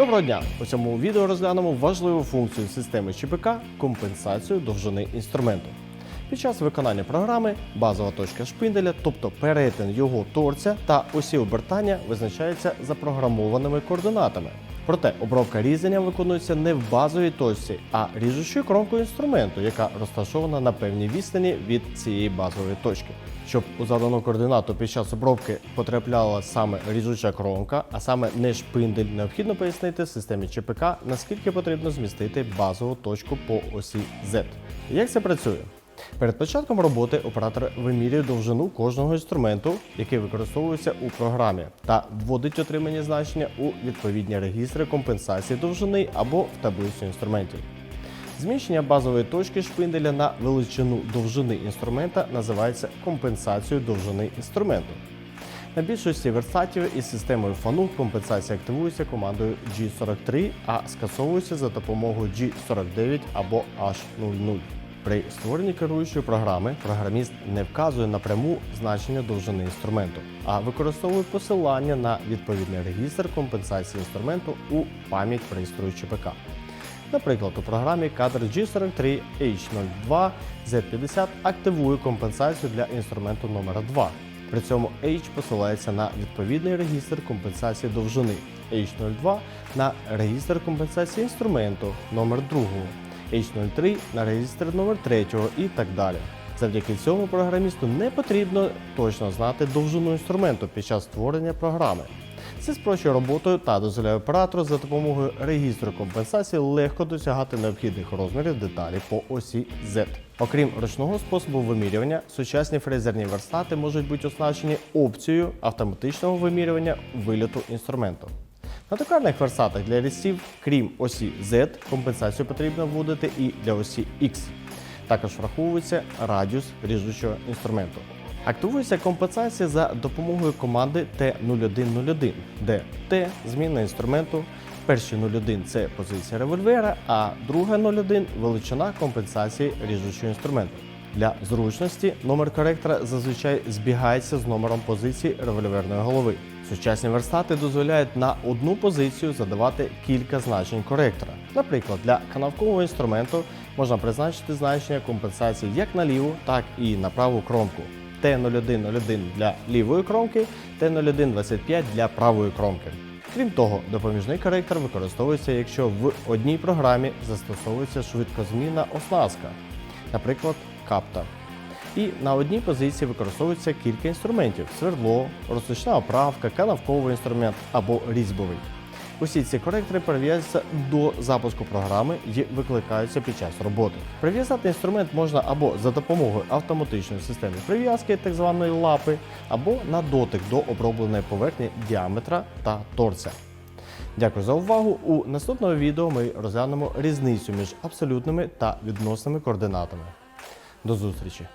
Доброго дня! У цьому відео розглянемо важливу функцію системи ЧПК компенсацію довжини інструменту. Під час виконання програми базова точка шпинделя, тобто перетин його торця та осі обертання, визначається запрограмованими координатами. Проте обробка різання виконується не в базовій точці, а ріжучою кромкою інструменту, яка розташована на певній відстані від цієї базової точки. Щоб у задану координату під час обробки потрапляла саме ріжуча кромка, а саме не шпиндель, необхідно пояснити системі ЧПК, наскільки потрібно змістити базову точку по осі Z. Як це працює? Перед початком роботи оператор вимірює довжину кожного інструменту, який використовується у програмі, та вводить отримані значення у відповідні регістри компенсації довжини або в таблицю інструментів. Зміщення базової точки шпинделя на величину довжини інструмента називається компенсацією довжини інструменту. На більшості верстатів із системою фану компенсація активується командою G43, а скасовується за допомогою G49 або H00. При створенні керуючої програми програміст не вказує напряму значення довжини інструменту, а використовує посилання на відповідний регістр компенсації інструменту у пам'ять пристрою ЧПК. Наприклад, у програмі кадр G43 H02 Z50 активує компенсацію для інструменту номер 2. При цьому H посилається на відповідний регістр компенсації довжини, H02 на регістр компенсації інструменту номер 2, H03 на регістр номер 3 і так далі. Завдяки цьому програмісту не потрібно точно знати довжину інструменту під час створення програми. Це спрощує роботу та дозволяє оператору за допомогою регістру компенсації легко досягати необхідних розмірів деталі по осі Z. Окрім ручного способу вимірювання, сучасні фрезерні верстати можуть бути оснащені опцією автоматичного вимірювання вильоту інструменту. На токарних верстатах для різців, крім осі Z, компенсацію потрібно вводити і для осі X. Також враховується радіус ріжучого інструменту. Активується компенсація за допомогою команди T0101, де T зміна інструменту. Перший 01 це позиція револьвера, а друга 01 величина компенсації ріжучого інструменту. Для зручності номер коректора зазвичай збігається з номером позиції револьверної голови. Сучасні верстати дозволяють на одну позицію задавати кілька значень коректора. Наприклад, для канавкового інструменту можна призначити значення компенсації як на ліву, так і на праву кромку. Т0101 для лівої кромки, Т0125 для правої кромки. Крім того, допоміжний коректор використовується, якщо в одній програмі застосовується швидкозмінна оснастка, наприклад, каптор. І на одній позиції використовується кілька інструментів: свердло, розсічна оправка, канавковий інструмент або різьбовий. Усі ці коректори прив'язуються до запуску програми і викликаються під час роботи. Прив'язати інструмент можна або за допомогою автоматичної системи прив'язки, так званої лапи, або на дотик до обробленої поверхні діаметра та торця. Дякую за увагу. У наступному відео ми розглянемо різницю між абсолютними та відносними координатами. До зустрічі!